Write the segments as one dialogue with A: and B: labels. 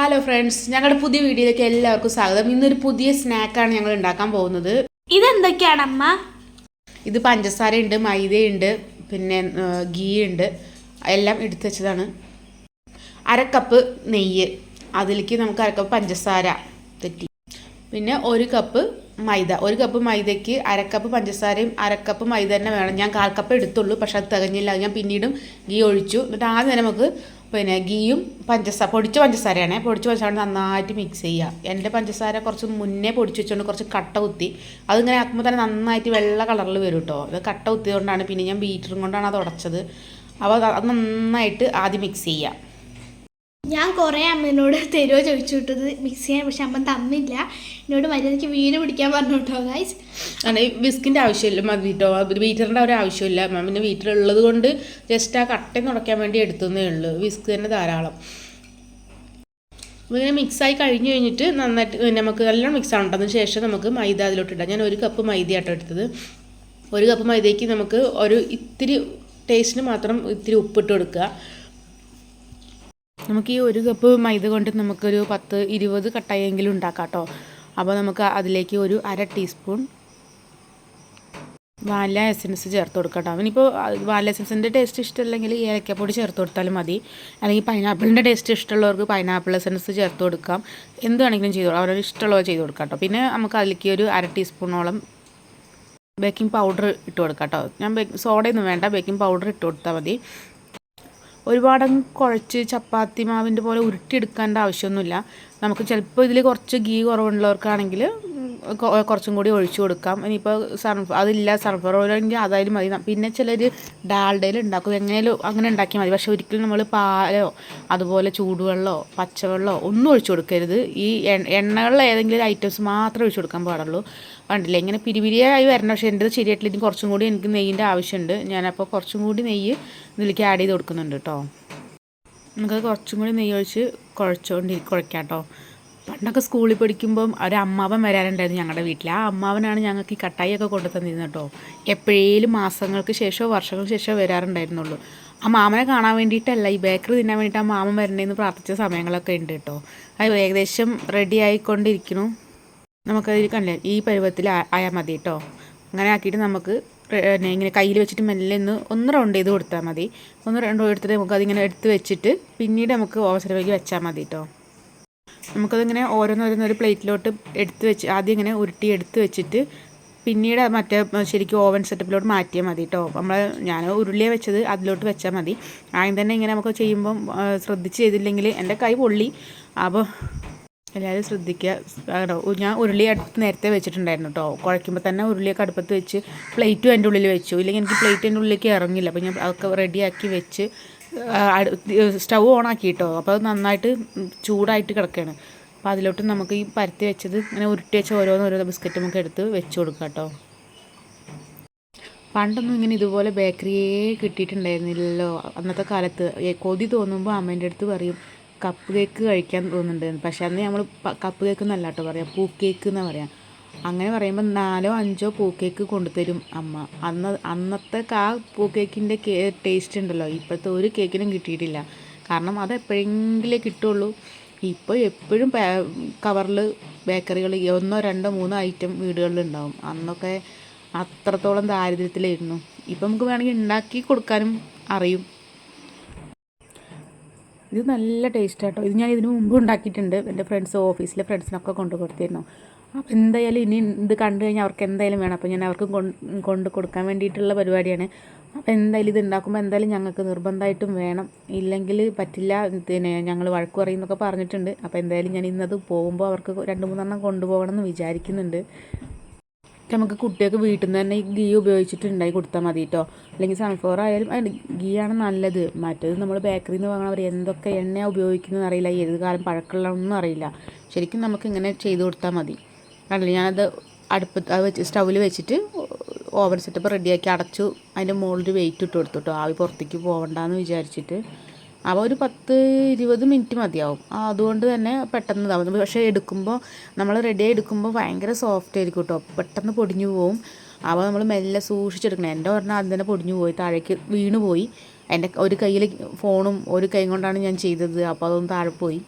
A: Hello friends ഞങ്ങളുടെ പുതിയ വീഡിയോയിലേക്ക് എല്ലാവർക്കും സ്വാഗതം. ഇന്നൊരു പുതിയ സ്നാക്കാണ് ഞങ്ങൾ ഉണ്ടാക്കാൻ പോകുന്നത്.
B: ഇതെന്തൊക്കെയാണ് അമ്മ
A: ഇത് പഞ്ചസാര പഞ്ചസാരയുണ്ട് മൈദയുണ്ട് പിന്നെ ഗീ ഉണ്ട് എല്ലാം എടുത്തു വെച്ചതാണ്. അര കപ്പ് നെയ്യ്. അതിലേക്ക് നമുക്ക് അര കപ്പ് പഞ്ചസാര തെറ്റി. പിന്നെ ഒരു കപ്പ് മൈദ. ഒരു കപ്പ് മൈദയ്ക്ക് അരക്കപ്പ് കപ്പ് പഞ്ചസാരയും അരക്കപ്പ് കപ്പ് മൈദ തന്നെ വേണം. ഞാൻ കാൽ കപ്പ് എടുത്തുള്ളൂ പക്ഷെ അത് തികഞ്ഞില്ല. ഞാൻ പിന്നീടും ഗീ ഒഴിച്ചു. എന്നിട്ട് ആദ്യം തന്നെ നമുക്ക് പിന്നെ ഗീയും പഞ്ചസാര പൊടിച്ച പഞ്ചസാരയാണ്. പൊടിച്ച പഞ്ചസാര നന്നായിട്ട് മിക്സ് ചെയ്യുക. എന്റെ പഞ്ചസാര കുറച്ച് മുന്നേ പൊടിച്ച് വെച്ചുകൊണ്ട് കുറച്ച് കട്ട കുത്തി. അതിങ്ങനെ ആക്കുമ്പോൾ തന്നെ നന്നായിട്ട് വെള്ള കളറിൽ വരും കേട്ടോ അത് കട്ട കുത്തിയതുകൊണ്ടാണ് പിന്നെ ഞാൻ ബീറ്ററും കൊണ്ടാണ് അത് ഉടച്ചത്. അപ്പോൾ അത് നന്നായിട്ട് ആദ്യം മിക്സ് ചെയ്യുക.
B: ഞാൻ കുറേ അമ്മേനോട് തരുമോ ചോദിച്ചു വിട്ടത് മിക്സ് ചെയ്യാൻ പക്ഷെ അമ്മ തന്നില്ല. എന്നോട് മര്യാദയ്ക്ക് വീട് പിടിക്കാൻ പറഞ്ഞു കേട്ടോ ഗൈസ്
A: അതെ വിസ്കിന്റെ ആവശ്യമില്ല മതി കേട്ടോ ഒരു ആവശ്യമില്ല. മാമിന്റെ വീട്ടിലുള്ളത് കൊണ്ട് ജസ്റ്റ് ആ കട്ട നുടയ്ക്കാൻ വേണ്ടി എടുത്തതേ ഉള്ളൂ. വിസ്ക് തന്നെ ധാരാളം. ഇങ്ങനെ മിക്സായി കഴിഞ്ഞ് കഴിഞ്ഞിട്ട് നന്നായിട്ട് നമുക്ക് നല്ലോണം മിക്സ് ആണ് അതിന് ശേഷം നമുക്ക് മൈദ അതിലോട്ട് ഇടാം. ഞാൻ ഒരു കപ്പ് മൈദ ആട്ടോ എടുത്തത്. ഒരു കപ്പ് മൈദയ്ക്ക് നമുക്ക് ഒരു ഇത്തിരി ടേസ്റ്റിന് മാത്രം ഇത്തിരി ഉപ്പിട്ട് കൊടുക്കുക. നമുക്ക് ഈ ഒരു കപ്പ് മൈദ കൊണ്ട് നമുക്കൊരു പത്ത് ഇരുപത് കട്ടായെങ്കിലും ഉണ്ടാക്കാം കേട്ടോ അപ്പോൾ നമുക്ക് അതിലേക്ക് ഒരു അര ടീസ്പൂൺ വാനില എസൻസ് ചേർത്ത് കൊടുക്കാം കേട്ടോ അവനിപ്പോൾ വാനില എസൻസിന്റെ ടേസ്റ്റ് ഇഷ്ടമല്ലെങ്കിൽ ഏലക്കപ്പൊടി ചേർത്ത് കൊടുത്താലും മതി. അല്ലെങ്കിൽ പൈനാപ്പിളിന്റെ ടേസ്റ്റ് ഇഷ്ടമുള്ളവർക്ക് പൈനാപ്പിൾ എസൻസ് ചേർത്ത് കൊടുക്കാം. എന്ത് വേണമെങ്കിലും ചെയ്തു കൊടുക്കാം. അവരവർ ഇഷ്ടമുള്ളത് ചെയ്ത് കൊടുക്കാം കേട്ടോ പിന്നെ നമുക്ക് അതിലേക്ക് ഒരു അര ടീസ്പൂണോളം ബേക്കിംഗ് പൗഡർ ഇട്ട് കൊടുക്കാം കേട്ടോ ഞാൻ ബേക്കിംഗ് സോഡയൊന്നും വേണ്ട. ബേക്കിംഗ് പൗഡർ ഇട്ട് കൊടുത്താൽ മതി. ഒരുപാടങ്ങ് കുഴച്ച് ചപ്പാത്തി മാവിന്റെ പോലെ ഉരുട്ടിയെടുക്കേണ്ട ആവശ്യമൊന്നുമില്ല. നമുക്ക് ചിലപ്പോൾ ഇതിൽ കുറച്ച് ഗീ കുറവുള്ളവർക്കാണെങ്കിൽ കുറച്ചും കൂടി ഒഴിച്ചു കൊടുക്കാം. ഇനിയിപ്പോൾ സൺഫ്ലവർ അതില്ല സൺഫ്ലവർ ഓയിലെങ്കിൽ അതായാലും മതി. പിന്നെ ചിലർ ഡാൽഡയിൽ ഉണ്ടാക്കും. എങ്ങനെയും അങ്ങനെ ഉണ്ടാക്കിയാൽ മതി. പക്ഷേ ഒരിക്കലും നമ്മൾ പാലോ അതുപോലെ ചൂടുവെള്ളമോ പച്ചവെള്ളമോ ഒന്നും ഒഴിച്ചു കൊടുക്കരുത്. ഈ എണ്ണകളിലെ ഏതെങ്കിലും ഐറ്റംസ് മാത്രമേ ഒഴിച്ചു കൊടുക്കാൻ പാടുള്ളൂ. വേണ്ടില്ല ഇങ്ങനെ പിരിപിരിയായി വരണം. പക്ഷേ എന്റെ ശരിയായിട്ടില്ല. ഇനി കുറച്ചും കൂടി എനിക്ക് നെയ്യിന്റെ ആവശ്യമുണ്ട്. ഞാനപ്പോൾ കുറച്ചും കൂടി നെയ്യ് ഇതിലേക്ക് ആഡ് ചെയ്ത് കൊടുക്കുന്നുണ്ട് കേട്ടോ നമുക്ക് കുറച്ചും കൂടി നെയ്യ് ഒഴിച്ച് കുഴച്ചുകൊണ്ട് കുഴക്കാം കേട്ടോ പണ്ടൊക്കെ സ്കൂളിൽ പഠിക്കുമ്പം ഒരു അമ്മാവൻ വരാറുണ്ടായിരുന്നു ഞങ്ങളുടെ വീട്ടിൽ ആ അമ്മാവനാണ് ഞങ്ങൾക്ക് ഈ കട്ടായിയൊക്കെ കൊണ്ടു തന്നിരുന്നത് കേട്ടോ. എപ്പോഴേലും മാസങ്ങൾക്ക് ശേഷമോ വർഷങ്ങൾക്ക് ശേഷമോ വരാറുണ്ടായിരുന്നുള്ളൂ. ആ മാമനെ കാണാൻ വേണ്ടിയിട്ടല്ല ഈ ബേക്കറി തിന്നാൻ വേണ്ടിയിട്ട് ആ മാമൻ വരണ്ടേന്ന് പ്രാർത്ഥിച്ച സമയങ്ങളൊക്കെ ഉണ്ട് കേട്ടോ. അത് ഏകദേശം റെഡി ആയിക്കൊണ്ടിരിക്കുന്നു. നമുക്കതിൽ കണ്ടില്ല ഈ പരുവത്തിൽ ആയാൽ മതി കേട്ടോ. അങ്ങനെ ആക്കിയിട്ട് നമുക്ക് പിന്നെ ഇങ്ങനെ കയ്യിൽ വെച്ചിട്ട് മെല്ലെ ഒന്ന് ഒന്ന് റൗണ്ട് ചെയ്ത് കൊടുത്താൽ മതി. ഒന്ന് റൗണ്ട് എടുത്തിട്ട് നമുക്ക് അതിങ്ങനെ എടുത്ത് വെച്ചിട്ട് പിന്നീട് നമുക്ക് ഓവസരമേക്ക് വെച്ചാൽ മതി കേട്ടോ. നമുക്കതിങ്ങനെ ഓരോന്നോരോന്ന് ഒരു പ്ലേറ്റിലോട്ട് എടുത്ത് വെച്ച് ആദ്യം ഇങ്ങനെ ഉരുട്ടി എടുത്ത് വെച്ചിട്ട് പിന്നീട് മറ്റേ ശരിക്കും ഓവൻ സെറ്റപ്പിലോട്ട് മാറ്റിയാൽ മതി കേട്ടോ നമ്മൾ ഞാൻ ഉരുളിയെ വെച്ചത് അതിലോട്ട് വെച്ചാൽ മതി. ആദ്യം തന്നെ ഇങ്ങനെ നമുക്ക് ചെയ്യുമ്പം ശ്രദ്ധിച്ച് ചെയ്തില്ലെങ്കിൽ എന്റെ കൈ പൊള്ളി. അപ്പോൾ എല്ലാവരും ശ്രദ്ധിക്കുക. ഞാൻ ഉരുളി അടുത്ത് നേരത്തെ വെച്ചിട്ടുണ്ടായിരുന്നു കേട്ടോ കുഴയ്ക്കുമ്പോൾ തന്നെ ഉരുളിയൊക്കെ അടുപ്പത്ത് വെച്ച് പ്ലേറ്റും എന്റെ ഉള്ളിൽ വെച്ചു. ഇല്ലെങ്കിൽ എനിക്ക് പ്ലേറ്റ് എന്റെ ഉള്ളിലേക്ക് ഇറങ്ങില്ല. അപ്പോൾ ഞാൻ അതൊക്കെ റെഡിയാക്കി വെച്ച് സ്റ്റൗ ഓൺ ആക്കി കേട്ടോ അപ്പോൾ അത് നന്നായിട്ട് ചൂടായിട്ട് കിടക്കുകയാണ് അപ്പോൾ അതിലോട്ട് നമുക്ക് ഈ പരത്തി വെച്ചത് ഇങ്ങനെ ഉരുട്ടി വെച്ച ഓരോന്ന് ഓരോ ബിസ്ക്കറ്റ് നമുക്ക് എടുത്ത് വെച്ച് കൊടുക്കാം കേട്ടോ പണ്ടൊന്നും ഇങ്ങനെ ഇതുപോലെ ബേക്കറിയേ കിട്ടിയിട്ടുണ്ടായിരുന്നില്ലല്ലോ. അന്നത്തെ കാലത്ത് കൊതി തോന്നുമ്പോൾ അമ്മേന്റെ അടുത്ത് പറയും കപ്പ് കേക്ക് കഴിക്കാൻ തോന്നുന്നുണ്ട് പക്ഷേ അന്ന് നമ്മൾ കപ്പ് കേക്ക് എന്നല്ല കേട്ടോ പറയാം പൂ കേക്ക് എന്നാ പറയാം. അങ്ങനെ പറയുമ്പോൾ നാലോ അഞ്ചോ പൂക്കേക്ക് കേക്ക് കൊണ്ടുതരും അമ്മ. അന്ന് അന്നത്തെ ആ പൂക്കേക്കിന്റെ കേ ടേസ്റ്റ് ഉണ്ടല്ലോ. ഇപ്പോഴത്തെ ഒരു കേക്കിനും കിട്ടിയിട്ടില്ല. കാരണം അത് എപ്പോഴെങ്കിലേ കിട്ടുള്ളൂ. ഇപ്പോൾ എപ്പോഴും കവറിൽ ബേക്കറികൾ ഒന്നോ രണ്ടോ മൂന്നോ ഐറ്റം വീടുകളിൽ ഉണ്ടാവും അന്നൊക്കെ അത്രത്തോളം ദാരിദ്ര്യത്തിലായിരുന്നു. ഇപ്പം നമുക്ക് വേണമെങ്കിൽ ഉണ്ടാക്കി കൊടുക്കാനും അറിയും. ഇത് നല്ല ടേസ്റ്റ് ആട്ടോ. ഇത് ഞാൻ ഇതിനു മുമ്പ് ഉണ്ടാക്കിയിട്ടുണ്ട്. എന്റെ ഫ്രണ്ട്സ് ഓഫീസിലെ ഫ്രണ്ട്സിനൊക്കെ കൊണ്ടു കൊടുത്തിരുന്നു അപ്പോൾ എന്തായാലും ഇനി ഇത് കണ്ടു കഴിഞ്ഞാൽ അവർക്ക് എന്തായാലും വേണം. അപ്പോൾ ഞാൻ അവർക്ക് കൊണ്ട് കൊടുക്കാൻ വേണ്ടിയിട്ടുള്ള പരിപാടിയാണ്. അപ്പോൾ എന്തായാലും ഇത് ഉണ്ടാക്കുമ്പോൾ എന്തായാലും ഞങ്ങൾക്ക് നിർബന്ധമായിട്ടും വേണം. ഇല്ലെങ്കിൽ പറ്റില്ല പിന്നെ ഞങ്ങൾ വഴക്ക് പറയും എന്നൊക്കെ പറഞ്ഞിട്ടുണ്ട്. അപ്പോൾ എന്തായാലും ഞാൻ ഇന്നത് പോകുമ്പോൾ അവർക്ക് രണ്ട് മൂന്നെണ്ണം കൊണ്ടുപോകണം എന്ന് വിചാരിക്കുന്നുണ്ട് നമുക്ക് കുട്ടികൾക്ക് വീട്ടിൽ നിന്ന് തന്നെ ഈ ഗീ ഉപയോഗിച്ചിട്ട് ഉണ്ടാക്കി കൊടുത്താൽ മതി കേട്ടോ അല്ലെങ്കിൽ സൺഫ്ലവർ ആയാലും ഗീ ആണ് നല്ലത്. മറ്റേത് നമ്മൾ ബേക്കറിയിൽ നിന്ന് വാങ്ങണവർ എന്തൊക്കെ എണ്ണയാണ് ഉപയോഗിക്കുന്നതെന്ന് അറിയില്ല. ഏത് കാലം പഴക്കമുള്ളതൊന്നും അറിയില്ല. ശരിക്കും നമുക്ക് ഇങ്ങനെ ചെയ്ത് കൊടുത്താൽ മതി. കണ്ടില്ലേ? ഞാനത് അടുപ്പത്ത് അത് വെച്ച് സ്റ്റൗവിൽ വെച്ചിട്ട് ഓവൻ സെറ്റപ്പ് റെഡിയാക്കി അടച്ചു. അതിന്റെ മുകളിൽ വെയിറ്റ് ഇട്ട് കൊടുത്തു കേട്ടോ ആവി പുറത്തേക്ക് പോകണ്ടെന്ന് വിചാരിച്ചിട്ട്. അപ്പോൾ ഒരു പത്ത് ഇരുപത് മിനിറ്റ് മതിയാവും. അതുകൊണ്ട് തന്നെ പെട്ടെന്ന് ഇതാവും. പക്ഷേ എടുക്കുമ്പോൾ നമ്മൾ റെഡിയായി എടുക്കുമ്പോൾ ഭയങ്കര സോഫ്റ്റ് ആയിരിക്കും കേട്ടോ പെട്ടെന്ന് പൊടിഞ്ഞു പോവും. അപ്പോൾ നമ്മൾ മെല്ലെ സൂക്ഷിച്ചെടുക്കണം. എന്റെ പറഞ്ഞാൽ ആദ്യം തന്നെ പൊടിഞ്ഞു പോയി. താഴേക്ക് വീണ് പോയി. എന്റെ ഒരു കയ്യിൽ ഫോണും ഒരു കൈ കൊണ്ടാണ് ഞാൻ ചെയ്തത്. അപ്പോൾ അതൊന്ന് താഴെ പോയി.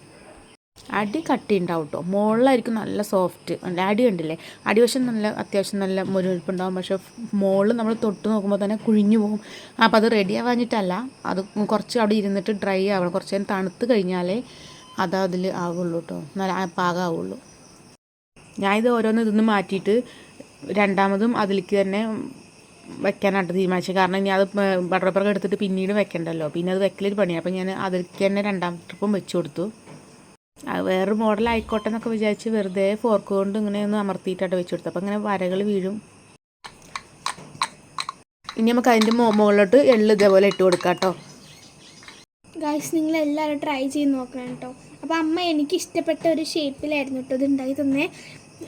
A: അടി കട്ടി ഉണ്ടാവും കേട്ടോ മുകളിലായിരിക്കും നല്ല സോഫ്റ്റ് അടി കണ്ടില്ലേ? അടിവശം നല്ല അത്യാവശ്യം നല്ല മുരുവെടുപ്പുണ്ടാവും പക്ഷെ മുകളിൽ നമ്മൾ തൊട്ട് നോക്കുമ്പോൾ തന്നെ കുഴിഞ്ഞു പോകും. അപ്പോൾ അത് റെഡി ആവാഞ്ഞിട്ടല്ല. അത് കുറച്ച് അവിടെ ഇരുന്നിട്ട് ഡ്രൈ ആവണം. കുറച്ച് നേരം തണുത്ത് കഴിഞ്ഞാലേ അത് അതിൽ ആവുള്ളൂ കേട്ടോ നല്ല പാകമാവുള്ളൂ ഞാനിത് ഓരോന്ന് ഇതൊന്ന് മാറ്റിയിട്ട് രണ്ടാമതും അതിലേക്ക് തന്നെ വെക്കാനായിട്ട് തീരുമാനിച്ചത് കാരണം ഇനി അത് ബട്ടർ പേപ്പറൊക്കെ എടുത്തിട്ട് പിന്നീട് വെക്കണ്ടല്ലോ. പിന്നെ അത് വെക്കലൊരു പണിയാണ് അപ്പോൾ ഞാൻ അതിലേക്ക് തന്നെ രണ്ടാം ട്രിപ്പും വെച്ച് കൊടുത്തു. വേറൊരു മോഡൽ ആയിക്കോട്ടെ എന്നൊക്കെ വിചാരിച്ച് വെറുതെ ഫോർക്ക് കൊണ്ട് ഇങ്ങനെ ഒന്ന് അമർത്തിയിട്ടാണ് വെച്ച് കൊടുത്തത് അപ്പോൾ അങ്ങനെ വരകൾ വീഴും. ഇനി നമുക്ക് അതിന്റെ മുകളിലോട്ട് എള്ള് ഇതേപോലെ ഇട്ട് കൊടുക്കാം കേട്ടോ.
B: ഗൈസ് നിങ്ങൾ എല്ലാവരും ട്രൈ ചെയ്ത് നോക്കണം കേട്ടോ. അപ്പോൾ അമ്മ എനിക്ക് ഇഷ്ടപ്പെട്ട ഒരു ഷേപ്പിലായിരുന്നു കേട്ടോ ഇത് ഉണ്ടാക്കി തന്നെ.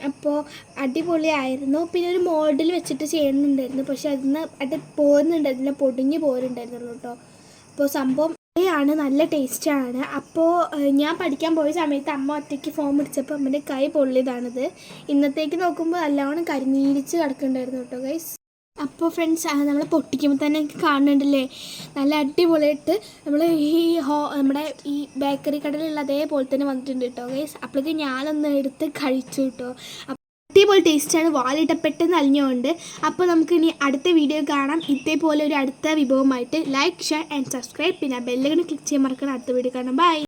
B: അപ്പോൾ അടിപൊളിയായിരുന്നു. പിന്നെ ഒരു മോഡൽ വെച്ചിട്ട് ചെയ്യുന്നുണ്ടായിരുന്നു. പക്ഷെ അതിന് അത് പോരുന്നുണ്ടായിരുന്നില്ല പൊടിഞ്ഞ് പോരുന്നുണ്ടായിരുന്നുള്ളൂ കേട്ടോ. അപ്പോൾ സംഭവം ആണ് നല്ല ടേസ്റ്റാണ്. അപ്പോൾ ഞാൻ പഠിക്കാൻ പോയ സമയത്ത് അമ്മ ഒറ്റയ്ക്ക് ഫോം പിടിച്ചപ്പോൾ അമ്മന്റെ കൈ പൊള്ളിയതാണിത്. ഇന്നത്തേക്ക് നോക്കുമ്പോൾ നല്ലവണ്ണം കരിനീരിച്ച് കിടക്കുന്നുണ്ടായിരുന്നു കേട്ടോ ഗൈസ് അപ്പോൾ ഫ്രണ്ട്സ് നമ്മൾ പൊട്ടിക്കുമ്പോൾ തന്നെ കാണുന്നുണ്ടല്ലേ? നല്ല അടിപൊളിയായിട്ട് നമ്മൾ ഈ ഹോ നമ്മുടെ ഈ ബേക്കറി കടയിലുള്ള അതേപോലെ തന്നെ വന്നിട്ടുണ്ട് കേട്ടോ ഗൈസ് അപ്പോഴേക്ക് ഞാനൊന്ന് എടുത്ത് കഴിച്ചു കേട്ടോ. അടിപൊളി ടേസ്റ്റാണ് വാലിട്ട പെട്ടെന്ന് അലിഞ്ഞുകൊണ്ട്. അപ്പോൾ നമുക്ക് ഇനി അടുത്ത വീഡിയോ കാണാം. ഇതേപോലെ ഒരു അടുത്ത വിഭവമായിട്ട്. ലൈക്ക് ഷെയർ ആൻഡ് സബ്സ്ക്രൈബ് പിന്നെ ബെല്ലൈക്കൺ ക്ലിക്ക് ചെയ്യാൻ മറക്കണം അടുത്ത വീഡിയോ കാണാം. ബൈ